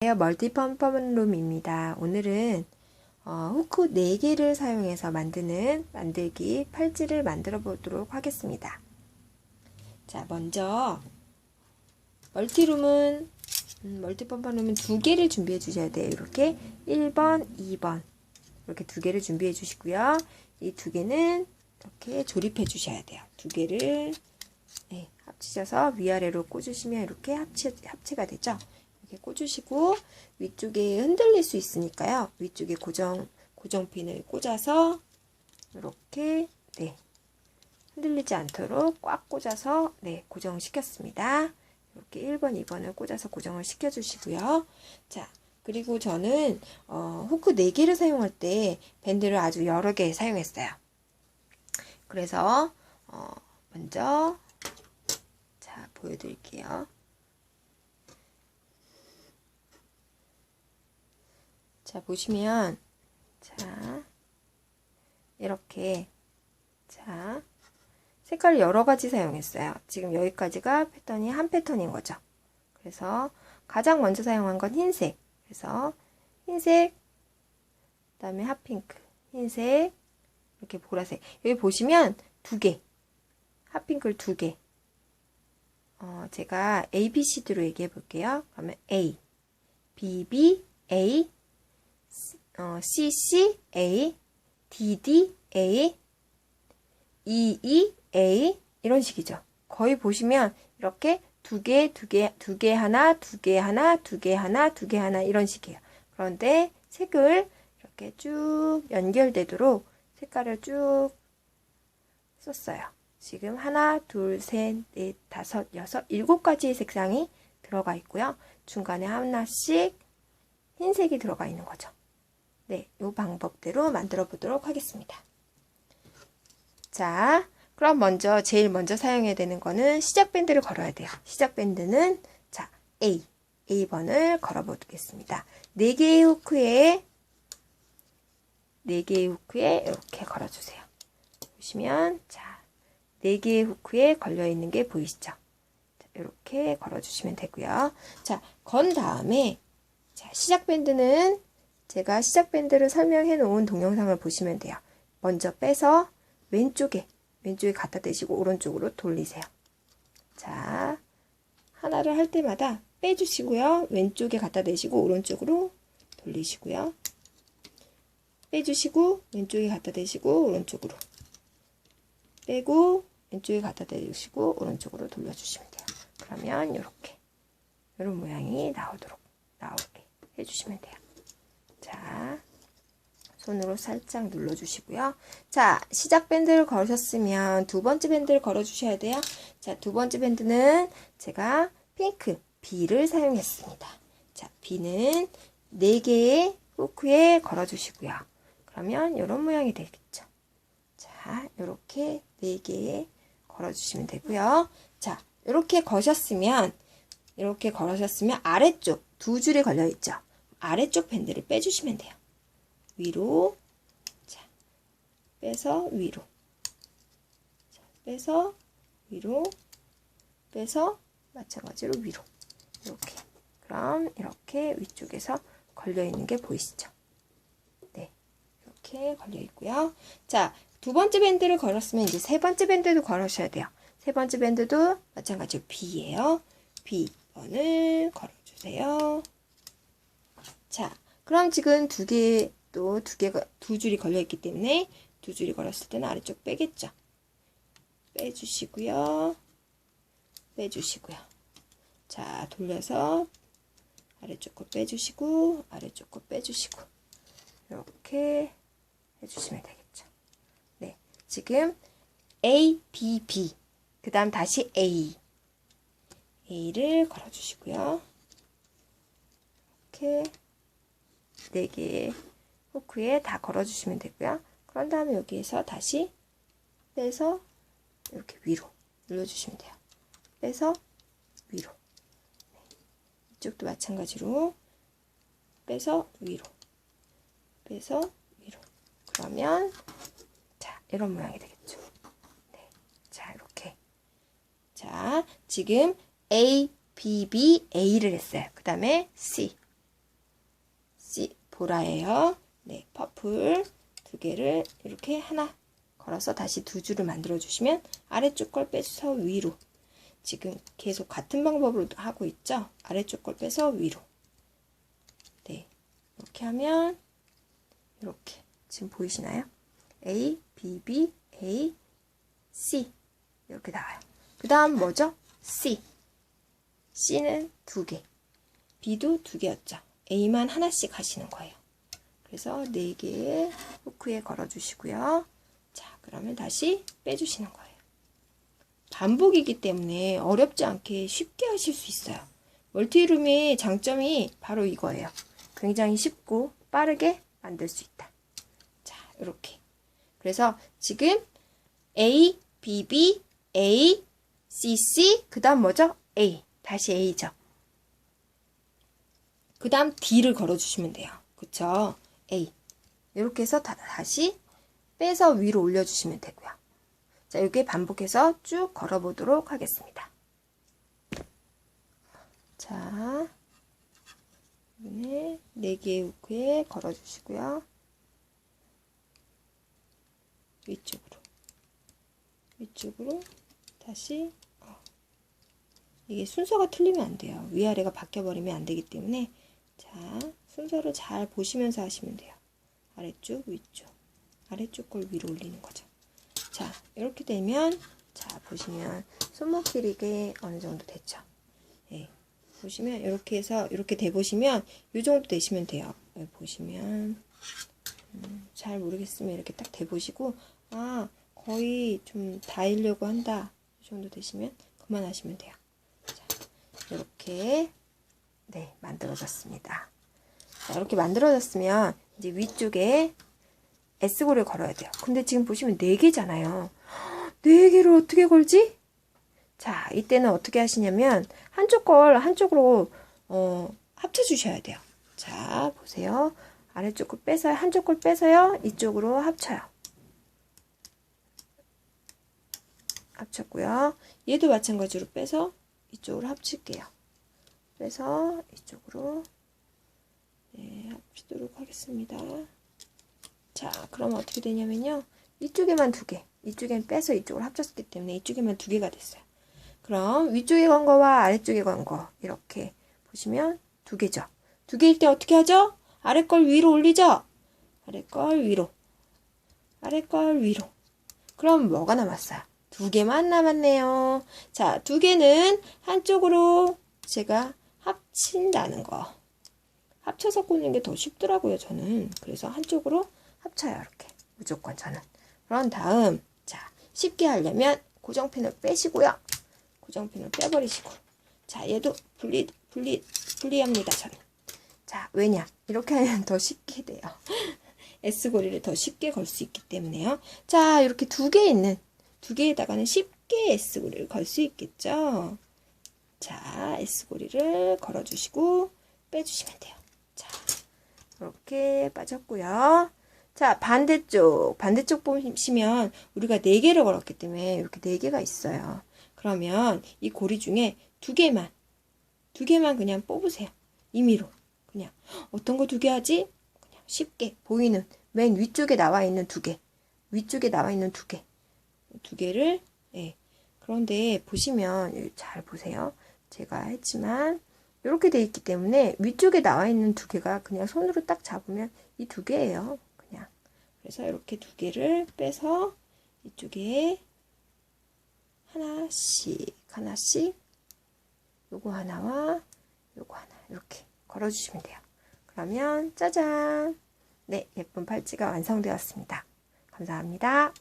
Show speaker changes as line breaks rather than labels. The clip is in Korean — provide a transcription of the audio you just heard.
멀티펌펌룸입니다. 오늘은 어, 후크 4개를 사용해서 만드는 만들기 팔찌를 만들어 보도록 하겠습니다. 자, 먼저 멀티룸은 음, 멀티펌펌룸은 두 개를 준비해 주셔야 돼요. 이렇게 1번, 2번 이렇게 두 개를 준비해 주시고요. 이두 개는 이렇게 조립해 주셔야 돼요. 두 개를 네, 합치셔서 위아래로 꽂으시면 이렇게 합체, 합체가 되죠. 이렇게 꽂으시고 위쪽에 흔들릴 수 있으니까요. 위쪽에 고정 고정핀을 꽂아서 이렇게 네 흔들리지 않도록 꽉 꽂아서 네 고정시켰습니다. 이렇게 1번, 2번을 꽂아서 고정을 시켜주시고요. 자 그리고 저는 어, 후크 4개를 사용할 때 밴드를 아주 여러 개 사용했어요. 그래서 어, 먼저 자 보여드릴게요. 자, 보시면, 자, 이렇게, 자, 색깔을 여러 가지 사용했어요. 지금 여기까지가 패턴이 한 패턴인 거죠. 그래서 가장 먼저 사용한 건 흰색. 그래서 흰색, 그 다음에 핫핑크, 흰색, 이렇게 보라색. 여기 보시면 두 개, 핫핑크를 두 개. 어, 제가 A, B, C, D로 얘기해 볼게요. 그러면 A, B, B, A, 어, CCA, DDA, EEA 이런 식이죠. 거의 보시면 이렇게 두 개, 두 개, 두 개 하나, 두 개 하나, 두 개 하나, 두 개 하나 이런 식이에요. 그런데 색을 이렇게 쭉 연결되도록 색깔을 쭉 썼어요. 지금 하나, 둘, 셋, 넷, 다섯, 여섯, 일곱 가지의 색상이 들어가 있고요. 중간에 하나씩 흰색이 들어가 있는 거죠. 네, 이 방법대로 만들어 보도록 하겠습니다. 자, 그럼 먼저 제일 먼저 사용해야 되는 거는 시작 밴드를 걸어야 돼요. 시작 밴드는 자, A, A번을 걸어 보겠습니다. 4개의 후크에 4개의 후크에 이렇게 걸어 주세요. 보시면 자, 4개의 후크에 걸려 있는 게 보이시죠? 자, 이렇게 걸어 주시면 되고요. 자, 건 다음에 자, 시작 밴드는 제가 시작 밴드를 설명해 놓은 동영상을 보시면 돼요. 먼저 빼서 왼쪽에 왼쪽에 갖다 대시고 오른쪽으로 돌리세요. 자, 하나를 할 때마다 빼주시고요. 왼쪽에 갖다 대시고 오른쪽으로 돌리시고요. 빼주시고 왼쪽에 갖다 대시고 오른쪽으로 빼고 왼쪽에 갖다 대시고 오른쪽으로 돌려주시면 돼요. 그러면 이렇게 이런 모양이 나오도록 나오게 해주시면 돼요. 자, 손으로 살짝 눌러주시고요. 자, 시작 밴드를 걸으셨으면 두 번째 밴드를 걸어주셔야 돼요. 자, 두 번째 밴드는 제가 핑크 B를 사용했습니다. 자, B는 4개의 후크에 걸어주시고요. 그러면 이런 모양이 되겠죠. 자, 이렇게 4개에 걸어주시면 되고요. 자, 이렇게 거셨으면 이렇게 걸으셨으면 아래쪽 두 줄이 걸려있죠. 아래쪽 밴드를 빼주시면 돼요. 위로, 자, 빼서 위로, 자, 빼서 위로, 빼서 마찬가지로 위로. 이렇게. 그럼 이렇게 위쪽에서 걸려 있는 게 보이시죠? 네. 이렇게 걸려 있고요. 자, 두 번째 밴드를 걸었으면 이제 세 번째 밴드도 걸으셔야 돼요. 세 번째 밴드도 마찬가지로 B예요. B번을 걸어주세요. 자, 그럼 지금 두 개, 또 두 개가, 두 줄이 걸려 있기 때문에 두 줄이 걸었을 때는 아래쪽 빼겠죠. 빼주시고요. 빼주시고요. 자, 돌려서 아래쪽 거 빼주시고, 아래쪽 거 빼주시고, 이렇게 해주시면 되겠죠. 네. 지금 A, B, B. 그 다음 다시 A. A를 걸어주시고요. 이렇게 4개의 후크에 다 걸어주시면 되고요. 그런 다음에 여기에서 다시 빼서 이렇게 위로 눌러주시면 돼요. 빼서 위로. 네. 이쪽도 마찬가지로 빼서 위로. 빼서 위로. 그러면 자 이런 모양이 되겠죠. 네. 자 이렇게. 자 지금 A, B, B, A를 했어요. 그 다음에 C. 보라예요. 네, 퍼플 두 개를 이렇게 하나 걸어서 다시 두 줄을 만들어 주시면 아래쪽 걸 빼서 위로. 지금 계속 같은 방법으로 하고 있죠? 아래쪽 걸 빼서 위로. 네. 이렇게 하면 이렇게 지금 보이시나요? A, B, B, A, C 이렇게 나와요. 그 다음 뭐죠? C. C는 두 개. B도 두 개였죠. A만 하나씩 하시는 거예요. 그래서 네 개의 후크에 걸어주시고요. 자, 그러면 다시 빼주시는 거예요. 반복이기 때문에 어렵지 않게 쉽게 하실 수 있어요. 멀티룸의 장점이 바로 이거예요. 굉장히 쉽고 빠르게 만들 수 있다. 자, 이렇게. 그래서 지금 A, B, B, A, C, C, 그 다음 뭐죠? A. 다시 A죠. 그 다음 D를 걸어주시면 돼요. 그쵸? A. 이렇게 해서 다, 다시 빼서 위로 올려주시면 되고요. 자, 이렇게 반복해서 쭉 걸어보도록 하겠습니다. 자, 이번에 4개의 후크에 걸어주시고요. 위쪽으로. 위쪽으로 다시 어. 이게 순서가 틀리면 안 돼요. 위아래가 바뀌어버리면 안 되기 때문에 자, 순서를 잘 보시면서 하시면 돼요. 아래쪽, 위쪽. 아래쪽 걸 위로 올리는 거죠. 자, 이렇게 되면 자, 보시면 손목 길이게 어느 정도 됐죠. 예. 보시면 이렇게 해서 이렇게 돼 보시면 이 정도 되시면 돼요. 여기 보시면 음, 잘 모르겠으면 이렇게 딱 돼 보시고 아, 거의 좀 닿으려고 한다. 이 정도 되시면 그만하시면 돼요. 자, 이렇게 네, 만들어졌습니다. 자, 이렇게 만들어졌으면 이제 위쪽에 S골을 걸어야 돼요. 근데 지금 보시면 4개잖아요. 4개를 어떻게 걸지? 자, 이때는 어떻게 하시냐면 한쪽 걸 한쪽으로 어, 합쳐 주셔야 돼요. 자, 보세요. 아래쪽 걸 빼서요. 한쪽 걸 빼서요. 이쪽으로 합쳐요. 합쳤고요. 얘도 마찬가지로 빼서 이쪽으로 합칠게요. 빼서 이쪽으로 네, 합치도록 하겠습니다. 자, 그럼 어떻게 되냐면요. 이쪽에만 두 개, 이쪽엔 빼서 이쪽으로 합쳤기 때문에 이쪽에만 두 개가 됐어요. 그럼 위쪽에 건 거와 아래쪽에 건 거 이렇게 보시면 두 개죠. 두 개일 때 어떻게 하죠? 아래 걸 위로 올리죠? 아래 걸 위로. 아래 걸 위로. 그럼 뭐가 남았어요? 두 개만 남았네요. 자, 두 개는 한쪽으로 제가 합친다는 거. 합쳐서 꽂는 게 더 쉽더라고요, 저는. 그래서 한쪽으로 합쳐요, 이렇게. 무조건 저는. 그런 다음, 자, 쉽게 하려면 고정핀을 빼시고요. 고정핀을 빼버리시고. 자, 얘도 분리, 분리, 분리합니다, 저는. 자, 왜냐? 이렇게 하면 더 쉽게 돼요. S고리를 더 쉽게 걸 수 있기 때문에요. 자, 이렇게 두 개 있는, 두 개에다가는 쉽게 S고리를 걸 수 있겠죠? 자, S고리를 걸어주시고, 빼주시면 돼요. 자, 이렇게 빠졌고요. 자, 반대쪽. 반대쪽 보시면 우리가 4개를 걸었기 때문에 이렇게 4개가 있어요. 그러면 이 고리 중에 두 개만, 두 개만 그냥 뽑으세요. 임의로. 그냥. 어떤 거두개 하지? 그냥 쉽게 보이는 맨 위쪽에 나와 있는 두 개. 위쪽에 나와 있는 두 개. 두 개를, 예. 그런데 보시면 잘 보세요. 제가 했지만 이렇게 돼 있기 때문에 위쪽에 나와 있는 두 개가 그냥 손으로 딱 잡으면 이 두 개예요. 그냥. 그래서 이렇게 두 개를 빼서 이쪽에 하나씩 하나씩 요거 하나와 요거 하나 이렇게 걸어주시면 돼요. 그러면 짜잔! 네, 예쁜 팔찌가 완성되었습니다. 감사합니다.